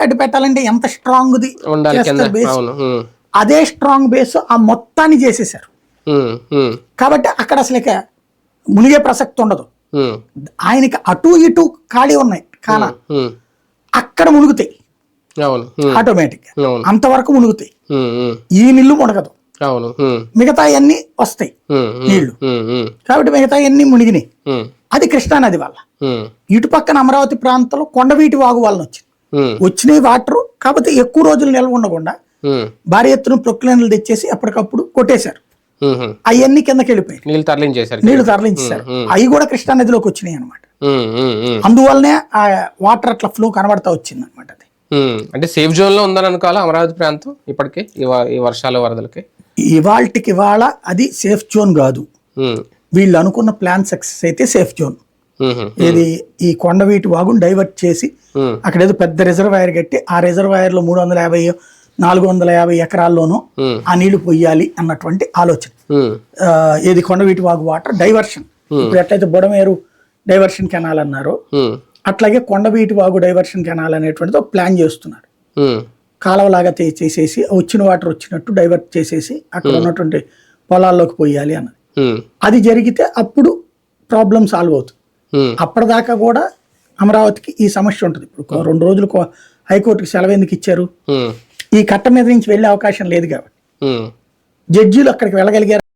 అడ్డు పెట్టాలంటే ఎంత స్ట్రాంగ్ ది ఉండాలి కింద. చేస్తారు బేస్ అవును. ఉమ్, అదే స్ట్రాంగ్ బేస్ ఆ మొత్తాన్ని చేసేసారు కాబట్టి అక్కడ అసలు ఇక మునిగే ప్రసక్తి ఉండదు. ఆయనకి అటు ఇటు ఖాళీ ఉన్నాయి కాన అక్కడ మునుగుతాయి. ఆటోమేటిక్ అంతవరకు మునుగుతాయి. ఈ నీళ్ళు మునగదు. మిగతా అన్ని వస్తాయి నీళ్ళు. కాబట్టి మిగతా అన్ని మునిగినాయి. అది కృష్ణానది వల్ల. ఇటు పక్కన అమరావతి ప్రాంతంలో కొండవీటి వాగు వలన వచ్చింది. వచ్చినాయి వాటర్ కాకపోతే ఎక్కువ రోజులు నిల్వ ఉండకుండా భారీ ఎత్తున ప్రొక్లైన్లు తెచ్చేసి అప్పటికప్పుడు కొట్టేశారు. అవన్నీ కిందకి వెళ్ళిపోయాయి నీళ్ళు తరలించేశారు. నీళ్ళు తరలించేశారు. అవి కూడా కృష్ణానదిలోకి వచ్చినాయి అనమాట అందువల్లనే ఆ వాటర్ అట్లా ఫ్లో కనబడతా వచ్చింది అనమాట అది. అంటే సేఫ్ జోన్లో ఉందని అనుకోవాలా అమరావతి ప్రాంతం ఇప్పటికే ఈ వర్షాల వరదలకి? ఇవాళకి ఇవాళ అది సేఫ్ జోన్ కాదు. వీళ్ళు అనుకున్న ప్లాన్ సక్సెస్ అయితే సేఫ్ జోన్. ఇది ఈ కొండవీటి వాగును డైవర్ట్ చేసి అక్కడ ఏదో పెద్ద రిజర్వాయర్ కట్టి ఆ రిజర్వాయర్లో మూడు వందల యాభై నాలుగు వందల యాభై ఎకరాల్లోనూ ఆ నీళ్ళు పొయ్యాలి అన్నటువంటి ఆలోచన. ఏది కొండవీటి వాగు వాటర్ డైవర్షన్ ఇప్పుడు ఎట్లయితే బుడమేరు డైవర్షన్ కెనాల్ అన్నారో అట్లాగే కొండవీటి వాగు డైవర్షన్ కెనాల్ అనేటువంటిది ఒక ప్లాన్ చేస్తున్నారు. కాలువలాగా చేసేసి వచ్చిన వాటర్ వచ్చినట్టు డైవర్ట్ చేసేసి అక్కడ ఉన్నటువంటి పొలాల్లోకి పోయాలి అన్నది. అది జరిగితే అప్పుడు ప్రాబ్లం సాల్వ్ అవుతుంది. అప్పటిదాకా కూడా అమరావతికి ఈ సమస్య ఉంటుంది. ఇప్పుడు రెండు రోజులు హైకోర్టుకి సెలవు ఎందుకు ఇచ్చారు? ఈ కట్ట మీద నుంచి వెళ్ళే అవకాశం లేదు కాబట్టి. జడ్జీలు అక్కడికి వెళ్ళగలిగారు?